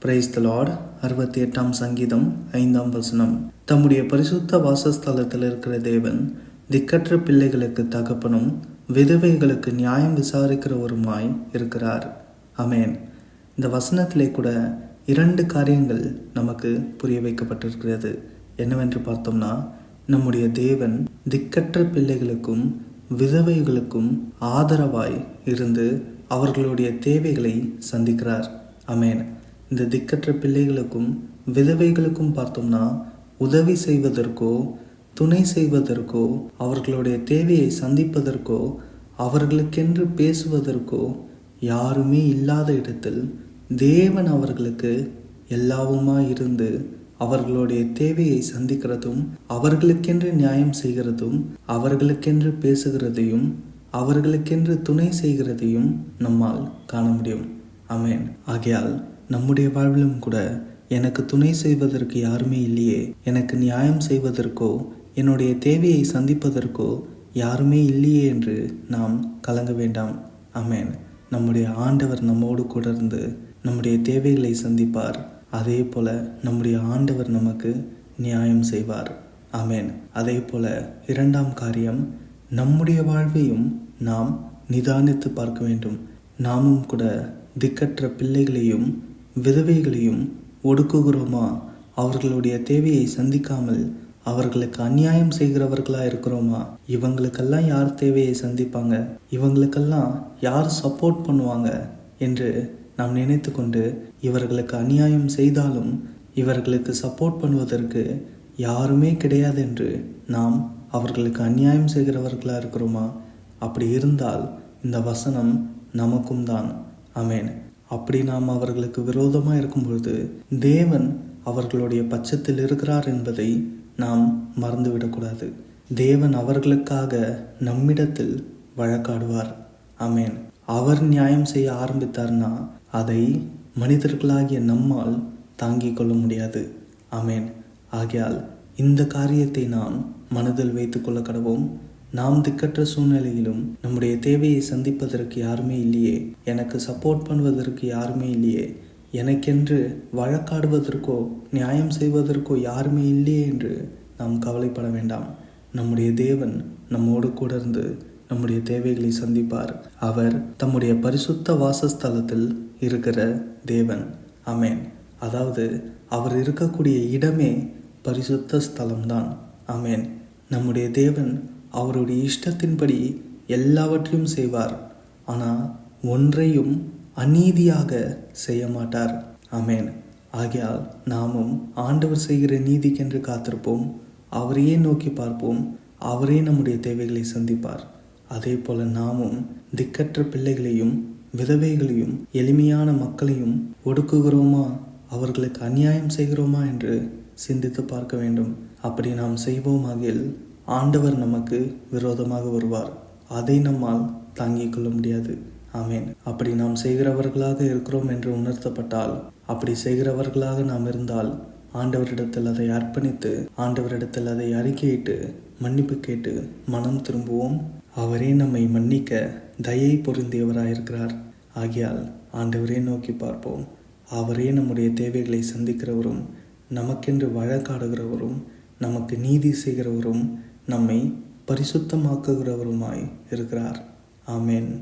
Praise the Lord அறுபத்தி எட்டாம் சங்கீதம் ஐந்தாம் வசனம். தம்முடைய பரிசுத்த வாசஸ்தலத்தில் இருக்கிற தேவன் திக்கற்ற பிள்ளைகளுக்கு தகப்பனும் விதவைகளுக்கு நியாயம் விசாரிக்கிறவருமாய் இருக்கிறார். அமேன் இந்த வசனத்திலே கூட இரண்டு காரியங்கள் நமக்கு புரிய வைக்கப்பட்டிருக்கிறது. என்னவென்று பார்த்தோம்னா நம்முடைய தேவன் திக்கற்ற பிள்ளைகளுக்கும் விதவைகளுக்கும் ஆதரவாய் இருந்து அவர்களுடைய தேவைகளை சந்திக்கிறார். அமேன் இந்த திக்கற்ற பிள்ளைகளுக்கும் விதவைகளுக்கும் பார்த்தோம்னா உதவி செய்வதற்கோ துணை செய்வதற்கோ அவர்களுடைய தேவையை சந்திப்பதற்கோ அவர்களுக்கென்று பேசுவதற்கோ யாருமே இல்லாத இடத்தில் தேவன் அவர்களுக்கு எல்லாவுமா இருந்து அவர்களுடைய தேவையை சந்திக்கிறதும் அவர்களுக்கென்று நியாயம் செய்கிறதும் அவர்களுக்கென்று பேசுகிறதையும் அவர்களுக்கென்று துணை செய்கிறதையும் நம்மால் காண முடியும். அமேன் ஆகையால் நம்முடைய வாழ்விலும் கூட எனக்கு துணை செய்வதற்கு யாருமே இல்லையே. எனக்கு நியாயம் செய்வதற்கோ என்னுடைய தேவையை சந்திப்பதற்கோ யாருமே இல்லையே என்று நாம் கலங்க வேண்டாம். அமேன் நம்முடைய ஆண்டவர் நம்மோடு கூட இருந்து நம்முடைய தேவைகளை சந்திப்பார். அதே போல நம்முடைய ஆண்டவர் நமக்கு நியாயம் செய்வார். அமேன் அதே போல இரண்டாம் காரியம் நம்முடைய வாழ்வையும் நாம் நிதானித்து பார்க்க வேண்டும். நாமும் கூட திக்கற்ற பிள்ளைகளையும் விதவைகளையும் ஒடுக்குகிறோமா? அவர்களுடைய தேவையை சந்திக்காமல் அவர்களுக்கு அநியாயம் செய்கிறவர்களா இருக்கிறோமா? இவங்களுக்கெல்லாம் யார் தேவையை சந்திப்பாங்க? இவங்களுக்கெல்லாம் யார் சப்போர்ட் பண்ணுவாங்க? என்று நாம் நினைத்து கொண்டு இவர்களுக்கு அநியாயம் செய்தாலும் இவர்களுக்கு சப்போர்ட் பண்ணுவதற்கு யாருமே கிடையாது என்று நாம் அவர்களுக்கு அநியாயம் செய்கிறவர்களாக இருக்கிறோமா? அப்படி இருந்தால் இந்த வசனம் நமக்கும் தான். அமேன் அப்படி நாம் அவர்களுக்கு விரோதமாக இருக்கும் பொழுது தேவன் அவர்களுடைய பட்சத்தில் இருக்கிறார் என்பதை நாம் மறந்துவிடக்கூடாது. தேவன் அவர்களுக்காக நம்மிடத்தில் வழக்காடுவார். அமேன் அவர் நியாயம் செய்ய ஆரம்பித்தார்னா அதை மனிதர்களாகிய நம்மால் தாங்கிக் கொள்ள முடியாது. அமேன் ஆகையால் இந்த காரியத்தை நாம் மனதில் வைத்துக்கொள்ள கடவோம். நாம் திக்கற்ற சூழ்நிலையிலும் நம்முடைய தேவையை சந்திப்பதற்கு யாருமே இல்லையே. எனக்கு சப்போர்ட் பண்ணுவதற்கு யாருமே இல்லையே. எனக்கென்று வழக்காடுவதற்கோ நியாயம் செய்வதற்கோ யாருமே இல்லையே என்று நாம் கவலைப்பட வேண்டாம். நம்முடைய தேவன் நம்மோடு கூட இருந்து நம்முடைய தேவைகளை சந்திப்பார். அவர் தம்முடைய பரிசுத்த வாசஸ்தலத்தில் இருக்கிற தேவன். அமேன் அதாவது அவர் இருக்கக்கூடிய இடமே பரிசுத்த ஸ்தலம்தான். அமேன் நம்முடைய தேவன் அவருடைய இஷ்டத்தின்படி எல்லாவற்றையும் செய்வார். ஆனால் ஒன்றையும் அநீதியாக செய்ய மாட்டார் அமேன் ஆகையால் நாமும் ஆண்டவர் செய்கிற நீதிக்கென்று காத்திருப்போம். அவரையே நோக்கி பார்ப்போம். அவரே நம்முடைய தேவைகளை சந்திப்பார். அதே போல நாமும் திக்கற்ற பிள்ளைகளையும் விதவைகளையும் எளிமையான மக்களையும் ஒடுக்குகிறோமா? அவர்களுக்கு அநியாயம் செய்கிறோமா என்று சிந்தித்து பார்க்க வேண்டும். அப்படி நாம் செய்வோமாகில் ஆண்டவர் நமக்கு விரோதமாக வருவார். அதை நம்மால் தாங்கிக் கொள்ள முடியாது. ஆமேன். அப்படி நாம் செய்கிறவர்களாக இருக்கிறோம் என்று உணர்த்தப்பட்டால் அப்படி செய்கிறவர்களாக நாம் இருந்தால் ஆண்டவரிடத்தில் அதை அர்ப்பணித்து ஆண்டவரிடத்தில் அதை அறிக்கையிட்டு மன்னிப்பு கேட்டு மனம் திரும்புவோம். அவரே நம்மை மன்னிக்க தயை பொருந்தியவராயிருக்கிறார். ஆகியால் ஆண்டவரே நோக்கி பார்ப்போம். அவரே நம்முடைய தேவைகளை சந்திக்கிறவரும் நமக்கென்று வழக்காடுகிறவரும் நமக்கு நீதி செய்கிறவரும் நம்மை பரிசுத்தமாக்குகிறவருமாய் இருக்கிறார். ஆமேன்.